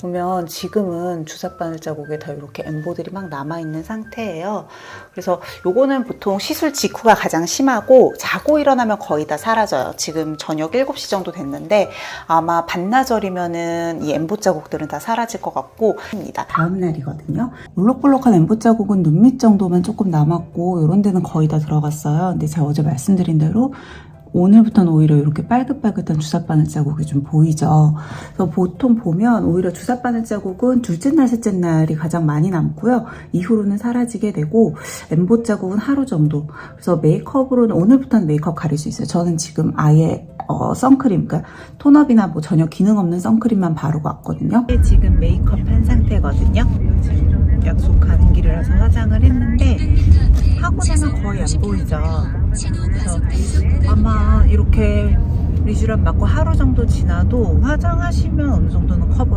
보면 지금은 주사바늘 자국에 다 이렇게 엠보들이 막 남아있는 상태예요. 그래서 요거는 보통 시술 직후가 가장 심하고 자고 일어나면 거의 다 사라져요. 지금 저녁 7시 정도 됐는데 아마 반나절이면은 이 엠보 자국들은 다 사라질 것 같고 입니다. 다음 날이거든요. 울럭불럭한 엠보 자국은 눈 밑 정도만 조금 남았고 이런 데는 거의 다 들어갔어요. 근데 제가 어제 말씀드린 대로 오늘부터는 오히려 이렇게 빨긋빨긋한 주사바늘 자국이 좀 보이죠. 그래서 보통 보면 오히려 주사바늘 자국은 둘째 날, 셋째 날이 가장 많이 남고요. 이후로는 사라지게 되고 엠보 자국은 하루 정도. 그래서 메이크업으로는 오늘부터는 메이크업 가릴 수 있어요. 저는 지금 아예 어, 선크림, 그러니까 톤업이나 뭐 전혀 기능 없는 선크림만 바르고 왔거든요. 지금 메이크업 한 상태거든요. 지금 약속하는 길이라서 화장을 했는데 하고 나면 거의 안 보이죠. 그래서 아마 이렇게 리쥬란 맞고 하루 정도 지나도 화장하시면 어느 정도는 커버